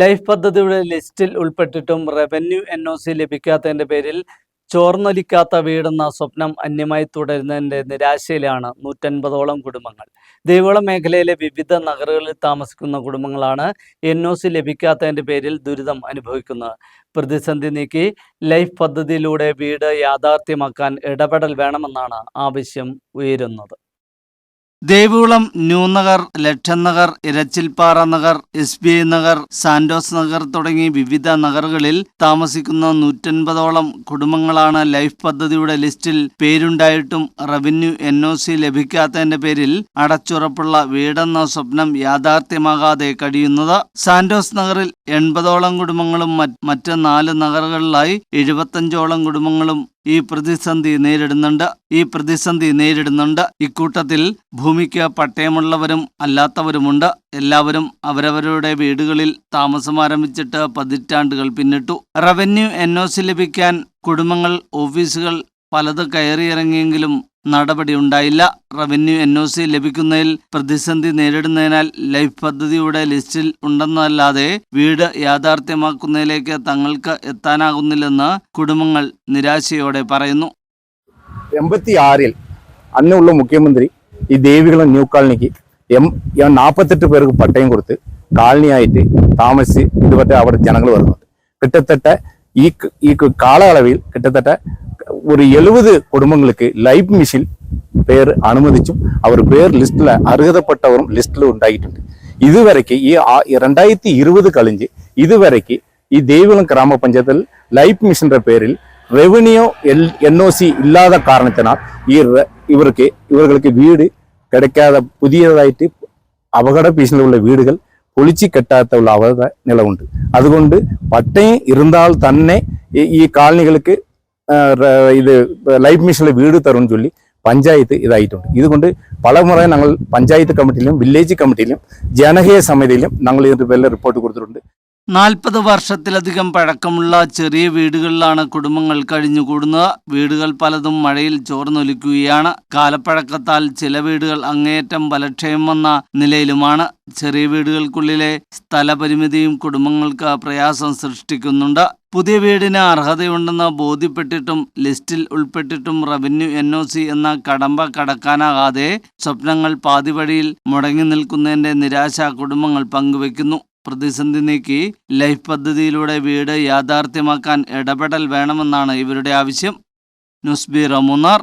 Life പദ്ധതിയുടെ ലിസ്റ്റിൽ ഉൾപ്പെട്ടിട്ടും റവന്യൂ എൻ ഒ സി ലഭിക്കാത്തതിന്റെ പേരിൽ ചോർന്നൊലിക്കാത്ത വീടെന്ന സ്വപ്നം അന്യമായി തുടരുന്നതിന്റെ നിരാശയിലാണ് നൂറ്റൻപതോളം കുടുംബങ്ങൾ. ദേവികുള മേഖലയിലെ വിവിധ നഗരങ്ങളിൽ താമസിക്കുന്ന കുടുംബങ്ങളാണ് എൻ ഒ സി ലഭിക്കാത്തതിന്റെ പേരിൽ ദുരിതം അനുഭവിക്കുന്നത്. പ്രതിസന്ധി നീക്കി ലൈഫ് പദ്ധതിയിലൂടെ വീട് യാഥാർത്ഥ്യമാക്കാൻ ഇടപെടൽ വേണമെന്നാണ് ആവശ്യം ഉയരുന്നത്. Devikulam New Nagar Lakshan Nagar Irachilpara Nagar S B I Nagar Santos Nagar തുടങ്ങി വിവിധ നഗറുകളിൽ താമസിക്കുന്ന നൂറ്റൻപതോളം കുടുംബങ്ങളാണ് ലൈഫ് പദ്ധതിയുടെ ലിസ്റ്റിൽ പേരുണ്ടായിട്ടും റവന്യൂ എൻ ഒ സി ലഭിക്കാത്തതിന്റെ പേരിൽ അടച്ചുറപ്പുള്ള വീടെന്ന സ്വപ്നം യാഥാർത്ഥ്യമാകാതെ കഴിയുന്നത്. സാന്റോസ് നഗറിൽ എൺപതോളം കുടുംബങ്ങളും മറ്റ് നാല് നഗറുകളിലായി എഴുപത്തഞ്ചോളം കുടുംബങ്ങളും ഈ പ്രതിസന്ധി നേരിടുന്നുണ്ട്. ഈ പ്രതിസന്ധി നേരിടുന്നുണ്ട്. ഇക്കൂട്ടത്തിൽ ഭൂമിക്ക് പട്ടയമുള്ളവരും അല്ലാത്തവരുമുണ്ട്. എല്ലാവരും അവരവരുടെ വീടുകളിൽ താമസം ആരംഭിച്ചിട്ട് പതിറ്റാണ്ടുകൾ പിന്നിട്ടു. റവന്യൂ എൻ ലഭിക്കാൻ കുടുംബങ്ങൾ ഓഫീസുകൾ പലത് കയറിയിറങ്ങിയെങ്കിലും നടപടി ഉണ്ടായില്ല റവന്യൂ എൻ ഒ സി ലഭിക്കുന്നതിൽ പ്രതിസന്ധി നേരിടുന്നതിനാൽ ലൈഫ് പദ്ധതിയുടെ ലിസ്റ്റിൽ ഉണ്ടെന്നല്ലാതെ വീട് യാഥാർത്ഥ്യമാക്കുന്നതിലേക്ക് തങ്ങൾക്ക് എത്താനാകുന്നില്ലെന്ന് കുടുംബങ്ങൾ നിരാശയോടെ പറയുന്നു. എൺപത്തി ആറിൽ അന്നുള്ള മുഖ്യമന്ത്രി ഈ ദേവികുളം ന്യൂ കോളനിക്ക് എം നാൽപ്പത്തെട്ട് പേർക്ക് പട്ടയം കൊടുത്ത് കാളനിയായിട്ട് താമസിച്ച് ഇതുവരെ അവിടെ ജനങ്ങൾ വരുന്നുണ്ട്. കിട്ടത്തട്ട ഈ ഈ കാലയളവിൽ കിട്ടത്തട്ട ஒரு எழுபது குடும்பங்களுக்கு லைஃப் மிஷின் பேர் அனுமதிச்சும் அவர் பேர் லிஸ்ட்ல அருகதப்பட்டவரும் லிஸ்ட்ல ഉണ്ടായിട്ടുണ്ട് ഇതുവരയ്ക്ക് ഈ രണ്ടായിരത്തി ഇരുപത് കളിഞ്ച് ഇതുവരയ്ക്ക് ഈ ദേവികുളം ഗ്രാമപഞ്ചായത്തിൽ ലൈഫ് മിഷന്റെ പേരിൽ revenue L N O C ഇല്ലാത്ത കാരണത്തിനാൽ ഈ ഇവർക്ക് ഇവർക്ക് വീട് കിടക്കാതെ പുതിയതായിട്ട് അപകട ഭീഷണിയുള്ള വീടുകൾ പൊളിച്ചു കെട്ടാത്തുള്ള അവധ നിലവുണ്ട് അതുകൊണ്ട് പട്ടയം ഇരുന്നാൽ തന്നെ ഈ കോളനികൾക്ക് ഇത് ലൈഫ് മിഷനിൽ വീട് തരുമെന്ന് ചൊല്ലി പഞ്ചായത്ത് ഇതായിട്ടുണ്ട്. ഇതുകൊണ്ട് പല പലമുറ ഞങ്ങൾ പഞ്ചായത്ത് കമ്മിറ്റിയിലും വില്ലേജ് കമ്മിറ്റിയിലും ജനകീയ സമിതിയിലും ഞങ്ങൾ ഇതിന്റെ പേരിൽ റിപ്പോർട്ട് കൊടുത്തിട്ടുണ്ട്. നാൽപ്പത് വർഷത്തിലധികം പഴക്കമുള്ള ചെറിയ വീടുകളിലാണ് കുടുംബങ്ങൾ കഴിഞ്ഞുകൂടുന്നത്. വീടുകൾ പലതും മഴയിൽ ചോർന്നൊലിക്കുകയാണ്. കാലപ്പഴക്കത്താൽ ചില വീടുകൾ അങ്ങേയറ്റം ബലക്ഷയം വന്ന നിലയിലുമാണ്. ചെറിയ വീടുകൾക്കുള്ളിലെ സ്ഥലപരിമിതിയും കുടുംബങ്ങൾക്ക് പ്രയാസം സൃഷ്ടിക്കുന്നുണ്ട്. പുതിയ വീടിന് അർഹതയുണ്ടെന്ന് ബോധ്യപ്പെട്ടിട്ടും ലിസ്റ്റിൽ ഉൾപ്പെട്ടിട്ടും റവന്യൂ എൻ ഒ സി എന്ന കടമ്പ കടക്കാനാകാതെ സ്വപ്നങ്ങൾ പാതിവഴിയിൽ മുടങ്ങി നിൽക്കുന്നതിന്റെ നിരാശ കുടുംബങ്ങൾ പങ്കുവെക്കുന്നു പ്രതിസന്ധി നീക്കി ലൈഫ് പദ്ധതിയിലൂടെ വീട് യാഥാർത്ഥ്യമാക്കാൻ ഇടപെടൽ വേണമെന്നാണ് ഇവരുടെ ആവശ്യം. News bureau Munnar.